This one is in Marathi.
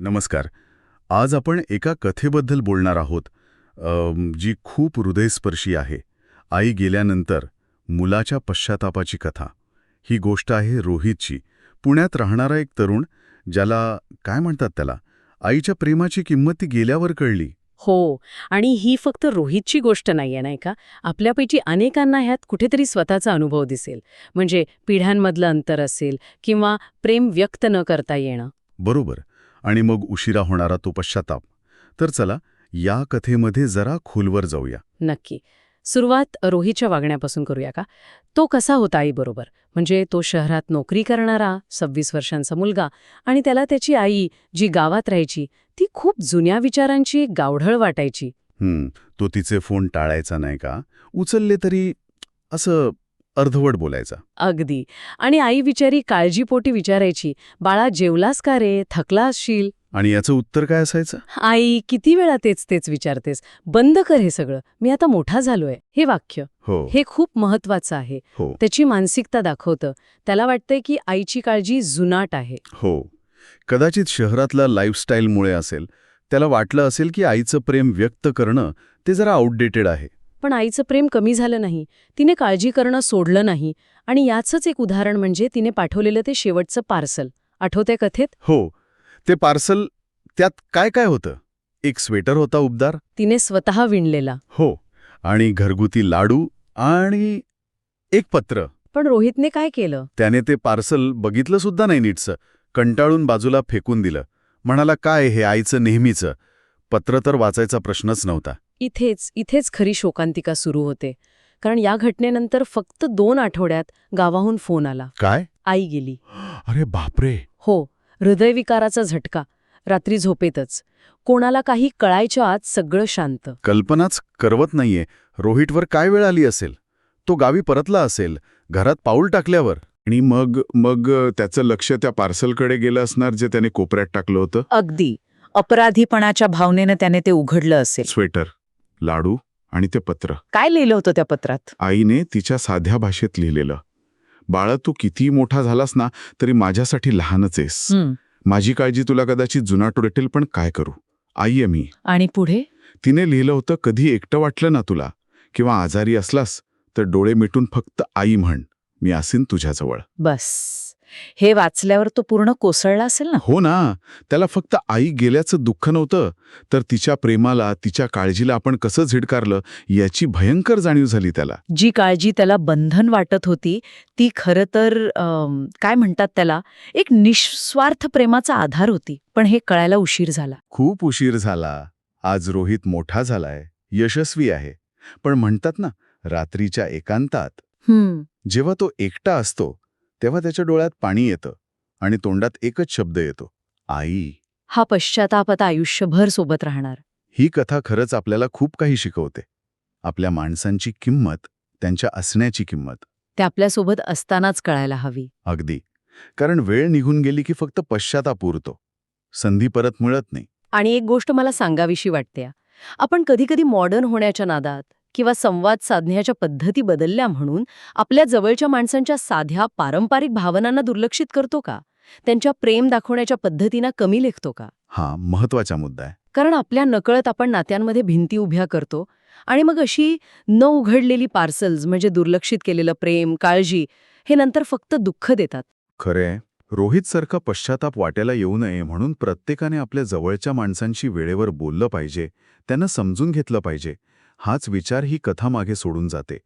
नमस्कार. आज आपण एका कथेबद्दल बोलणार आहोत. जी खूप हृदयस्पर्शी आहे. आई गेल्यानंतर मुलाच्या पश्चातापाची कथा. ही गोष्ट आहे रोहितची. पुण्यात राहणारा एक तरुण ज्याला काय म्हणतात त्याला? आईच्या प्रेमाची किंमत ती गेल्यावर कळली. हो आणि ही फक्त रोहितची गोष्ट नाहीये नाही का? आपल्यापैकी अनेकांना ह्यात कुठेतरी स्वतःचा अनुभव दिसेल. म्हणजे पिढ्यांमधलं अंतर असेल किंवा प्रेम व्यक्त न करता येणं. बरोबर. आणि मग उशिरा होणारा तो पश्चाताप. तर चला या कथेमध्ये जरा खोलवर जाऊया. नक्की. सुरुवात रोहितच्या वागण्यापासून करूया का? तो कसा होता आईबरोबर म्हणजे तो शहरात नोकरी करणारा सव्वीस वर्षांचा मुलगा आणि त्याला त्याची आई जी गावात राहायची ती खूप जुन्या विचारांची एक गावढळ वाटायची. तो तिचे फोन टाळायचा नाही का? उचलले तरी असं अर्धवट बोलायचा. अगदी. आणि आई विचारी काळजीपोटी विचारायची बाळा जेवलास का रे? थकला असशील आणि याचं उत्तर काय असायचं? आई किती वेळा तेच तेच विचारतेस? बंद कर हे सगळं. मी आता मोठा झालोय. हे वाक्य. हो. हे खूप महत्वाचं आहे. हो. त्याची मानसिकता दाखवतं. त्याला वाटतंय की आईची काळजी जुनाट आहे. हो. कदाचित शहरातल्या लाईफस्टाईलमुळे असेल त्याला वाटलं असेल की आईचं प्रेम व्यक्त करणं ते जरा आउटडेटेड आहे. पण आईचं प्रेम कमी झालं नाही. तिने काळजी करणं सोडलं नाही. आणि याचंच एक उदाहरण म्हणजे तिने पाठवलेलं ते शेवटचं पार्सल. आठवतंय कथेत? हो. ते पार्सल त्यात काय काय होतं? एक स्वेटर होता उबदार? तिने स्वतः विणलेला. हो. आणि घरगुती लाडू आणि एक पत्र. पण रोहितने काय केलं? त्याने ते पार्सल बघितलं सुद्धा नाही नीटसं. कंटाळून बाजूला फेकून दिलं. म्हणाला काय हे आईचं नेहमीचं? पत्र तर वाचायचा प्रश्नच नव्हता. इथेच इथेच खरी शोकांतिका सुरू होते. कारण या घटनेनंतर फक्त दोन आठवड्यात गावाहून फोन आला. काय? आई गेली. अरे बापरे! हो हृदयविकाराचा झटका. रात्री झोपेतच. कोणाला काही कळायच्या आत सगळं शांत. कल्पनाच करवत नाहीये. रोहितवर काय वेळ आली असेल? तो गावी परतला असेल. घरात पाऊल टाकल्यावर. आणि मग मग त्याचं लक्ष त्या पार्सलकडे गेलं असणार जे त्याने कोपऱ्यात टाकलं होतं? अगदी. अपराधीपणाच्या भावनेनं त्याने ते उघडलं असेल. स्वेटर. लाडू आणि ते पत्र. काय लिहिलं होतं त्या पत्रात? आईने तिच्या साध्या भाषेत लिहिलेलं. बाळा तू कितीही मोठा झालास ना तरी माझ्यासाठी लहानच आहेस. माझी काळजी तुला कदाचित जुनाट उलटेल पण काय करू? आई आहे मी. आणि पुढे? तिने लिहिलं होतं कधी एकटं वाटलं ना तुला किंवा आजारी असलास तर डोळे मिटून फक्त आई म्हण. मी असीन तुझ्याजवळ. बस. हे वाचल्यावर तो पूर्ण कोसळला असेल ना? हो ना. त्याला फक्त आई गेल्याचं दुःख नव्हतं. तर तिच्या प्रेमाला तिच्या काळजीला आपण कसं झिडकारलं याची भयंकर जाणीव झाली त्याला. जी काळजी त्याला बंधन वाटत होती ती खरं तर अम, काय म्हणतात त्याला एक निस्वार्थ प्रेमाचा आधार होती. पण हे कळायला उशीर झाला. खूप उशीर झाला. आज रोहित मोठा झालाय यशस्वी आहे. पण म्हणतात ना रात्रीच्या एकांतात हं, जेव्हा तो एकटा असतो तेव्हा त्याच्या डोळ्यात पाणी येतं आणि तोंडात एकच शब्द येतो आई. हा पश्चाताप आता आयुष्यभर सोबत राहणार. ही कथा खरंच आपल्याला खूप काही शिकवते. आपल्या माणसांची किंमत त्यांच्या असण्याची किंमत. ते आपल्यासोबत असतानाच कळायला हवी. अगदी. कारण वेळ निघून गेली की फक्त पश्चाताप उरतो. संधी परत मिळत नाही. आणि एक गोष्ट मला सांगावीशी वाटते आपण कधीकधी मॉडर्न होण्याच्या नादात किंवा संवाद साधण्याच्या पद्धती बदलल्या म्हणून आपल्या जवळच्या माणसांच्या साध्या पारंपरिक भावनांना दुर्लक्षित करतो का? त्यांच्या प्रेम दाखवण्याच्या पद्धतींना कमी लेखतो का? हा महत्त्वाचा मुद्दा आहे. कारण आपल्या नकळत आपण नात्यांमध्ये भिंती उभ्या करतो आणि मग अशी न उघडलेली पार्सल्स म्हणजे दुर्लक्षित केलेलं प्रेम काळजी हे नंतर फक्त दुःख देतात. खरे रोहितसारखा पश्चाताप वाट्याला येऊ नये म्हणून प्रत्येकाने आपल्या जवळच्या माणसांशी वेळेवर बोललं पाहिजे त्यांना समजून घेतलं पाहिजे. हाच विचार ही कथा मागे सोडून जाते.